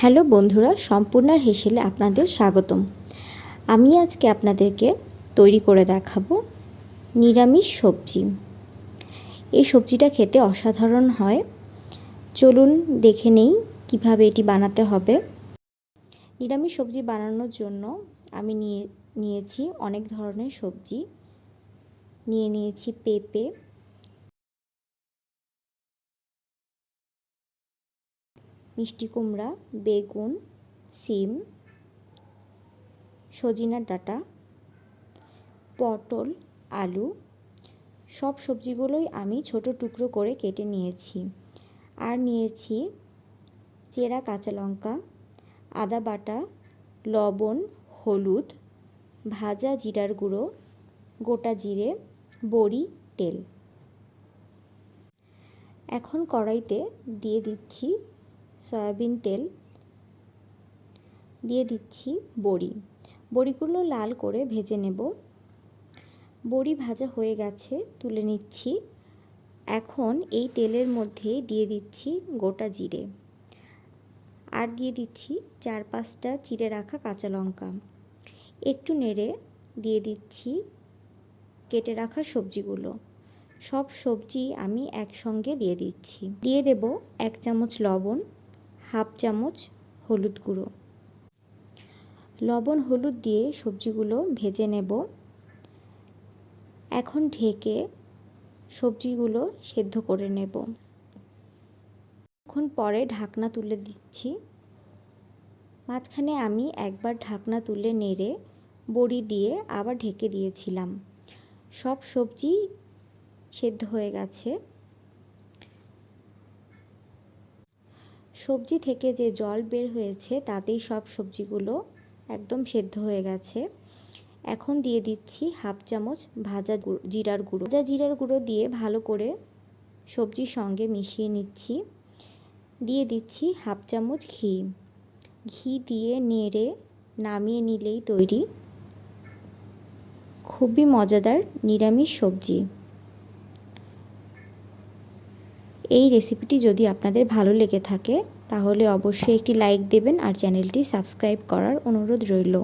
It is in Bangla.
হ্যালো বন্ধুরা, সম্পূর্ণার হেসেলে আপনাদের স্বাগতম। আমি আজকে আপনাদেরকে তৈরি করে দেখাবো নিরামিষ সবজি। এই সবজিটা খেতে অসাধারণ হয়। চলুন দেখে নেই কীভাবে এটি বানাতে হবে। নিরামিষ সবজি বানানোর জন্য আমি নিয়ে, নিয়েছি অনেক ধরনের সবজি। নিয়ে নিয়েছি পেঁপে মিষ্টি কুমড়া, বেগুন, সিম সজিনার ডাঁটা, পটল, আলু, সব সবজিগুলোই আমি ছোট টুকরো করে কেটে নিয়েছি। আর নিয়েছি চেরা কাঁচা লঙ্কা, আদা বাটা, লবণ, হলুদ, ভাজা জিরার গুঁড়ো, গোটা জিরে, বড়ি, তেল। এখন কড়াইতে দিয়ে দিচ্ছি সয়াবিন তেল দিয়ে দিচ্ছি বড়ি। বড়িগুলো লাল করে ভেজে নেব। বড়ি ভাজা হয়ে গেছে, তুলে নিচ্ছি। এখন এই তেলের মধ্যে দিয়ে দিচ্ছি গোটা জিরে। আর দিয়ে দিচ্ছি চার পাঁচটা চিড়ে রাখা কাঁচা লঙ্কা। একটু নেড়ে দিয়ে দিচ্ছি কেটে রাখা সবজিগুলো। সব সবজি আমি একসঙ্গে দিয়ে দিচ্ছি। দিয়ে দেব এক চামচ লবণ। হাফ চামচ হলুদ গুঁড়ো। লবণ হলুদ দিয়ে সবজিগুলো ভেজে নেব। এখন ঢেকে সবজিগুলো সেদ্ধ করে নেব। এখন পরে ঢাকনা তুলে দিচ্ছি। মাঝখানে আমি একবার ঢাকনা তুলে নেড়ে বড়ি দিয়ে আবার ঢেকে দিয়েছিলাম। সব সবজি সেদ্ধ হয়ে গেছে। সবজি থেকে যে জল বের হয়েছে, তাতেই সব সবজিগুলো একদম সেদ্ধ হয়ে গেছে। এখন দিয়ে দিচ্ছি হাফ চামচ ভাজা জিরার গুঁড়ো। ভাজা জিরার গুঁড়ো দিয়ে ভালো করে সবজির সঙ্গে মিশিয়ে নিচ্ছি। দিয়ে দিচ্ছি হাফ চামচ ঘি। ঘি দিয়ে নেড়ে নামিয়ে নিলেই তৈরি। খুবই মজাদার নিরামিষ সবজি। এই রেসিপিটি যদি আপনাদের ভালো লেগে থাকে, তাহলে অবশ্যই একটি লাইক দেবেন আর চ্যানেলটি সাবস্ক্রাইব করার অনুরোধ রইল।